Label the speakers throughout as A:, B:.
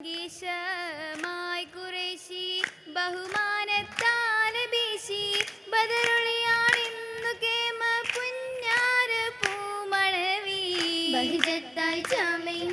A: ഗീശമായി കുറേശി ബഹുമാനത്താൽ വീശി ബദലുളിയാണെന്നു കേമ പുഞ്ഞാറ് പൂമണവി
B: ബഹിജത്തായി ചാമയും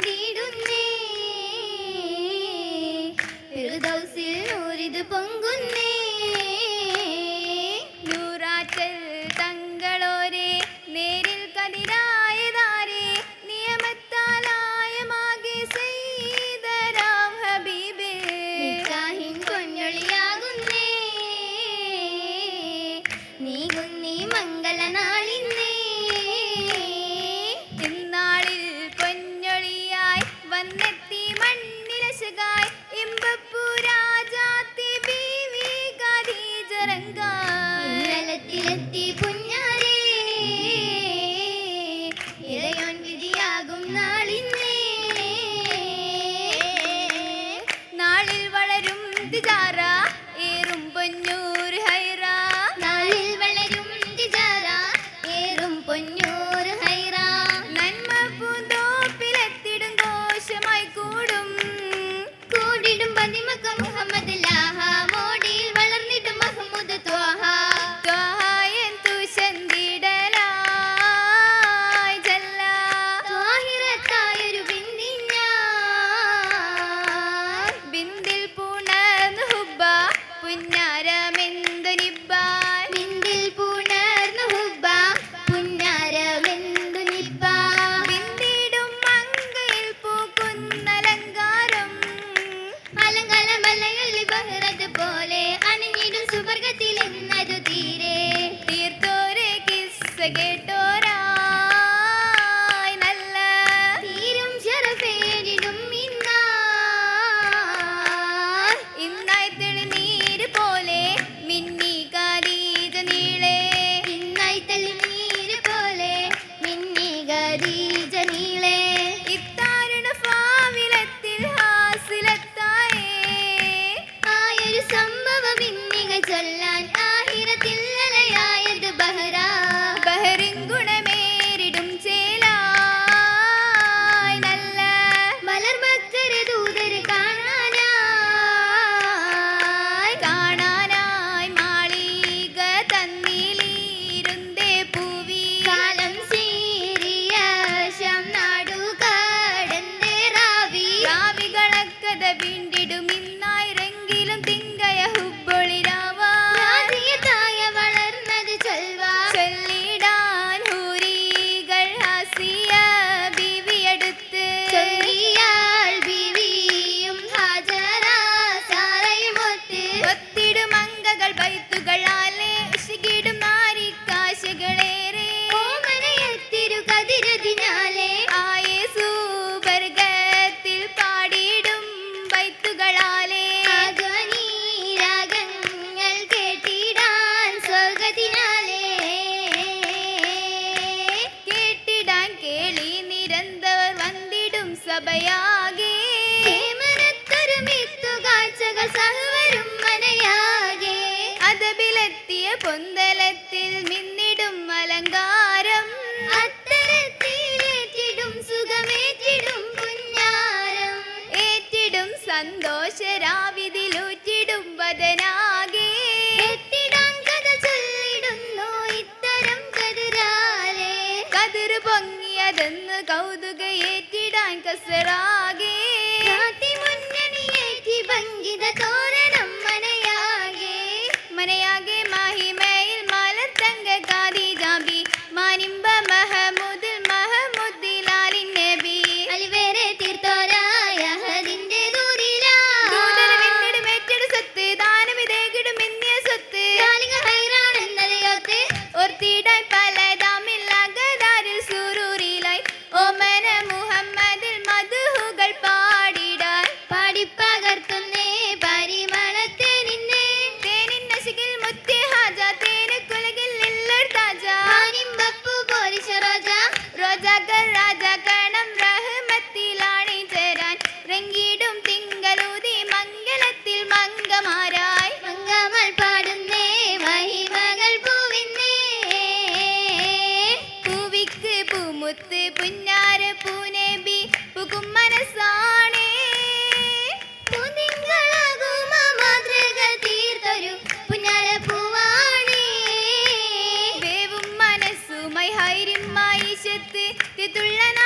A: इंतज़ार வீண்டிடும் ಸಭೆಯಾಗಿ
B: ಮನಕ್ಕರು ಮಿತ್ತುಗಾಚಗ സഹവരും മനയാകെ.
A: അതബിലെത്തിയ പൊന്തലത്തിൽ മിന്നിടും അലങ്കാരം.
B: അത്തരത്തിലേറ്റിടും സുഖമേറ്റിടും പുഞ്ഞാരം.
A: ഏറ്റിടും സന്തോഷരാവിതിലൂറ്റിടും വദനാകെ കതിര് പൊങ്ങിയതെന്ന് കൗതുക ಕಸರಾಗಿ.
B: ಜಾತಿ ಮುನ್ನಣಿಯೇತಿ ಬಂಗಿದ ತೋ
A: ഹായ് ഹായ് റിമ്മായി ശത്ത് തുള്ളനാ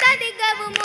A: கருத்ததிகவும்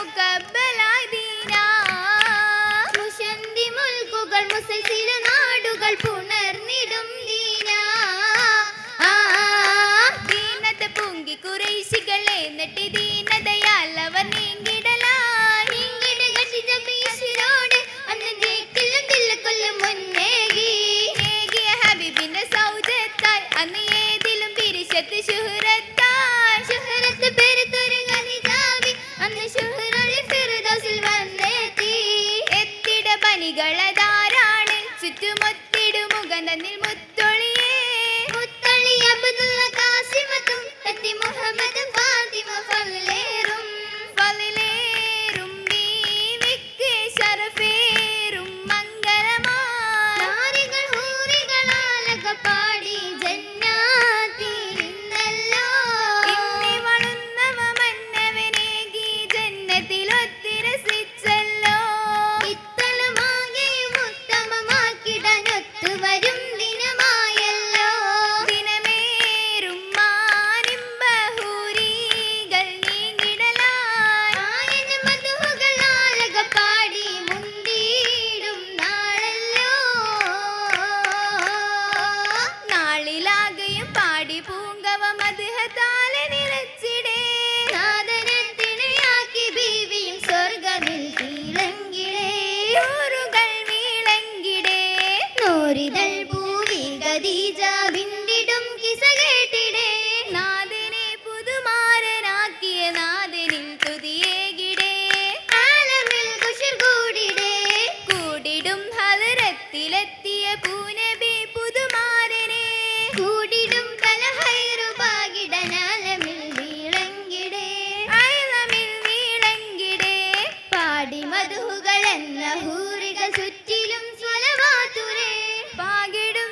B: തെന്ന ഹൂറികൾ ചുറ്റിലും സ്വലവാതുരേ.
A: പാകിടും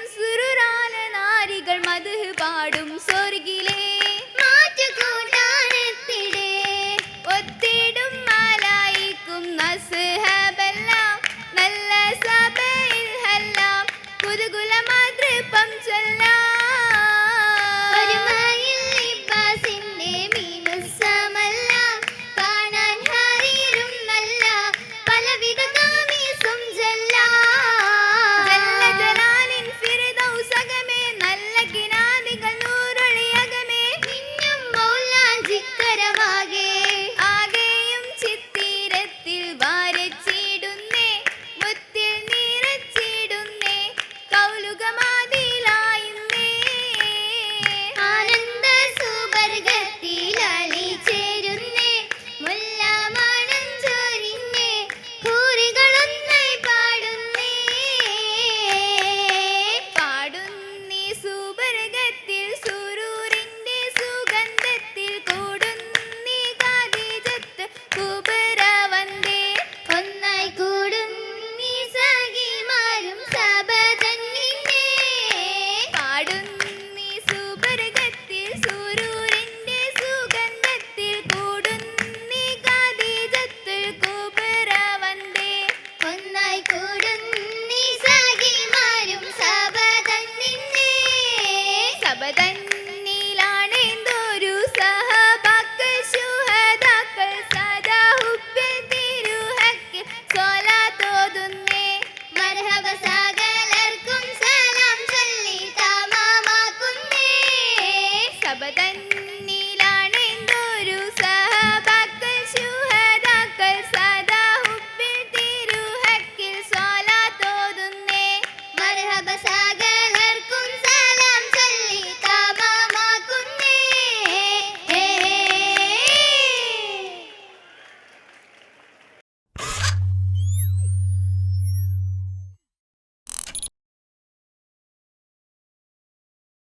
A: നാരികൾ മധു പാടും സ്വർഗിലെ.
B: മാറ്റുകൂട്ടാനെത്തിടെ.
A: ഒത്തിടും മാലായിക്കും നസ്ഹബെല്ലാം. നല്ല സഭയിൽ ഹല്ലാം. പുതുകുല മാതൃപ്പം ചൊല്ലാം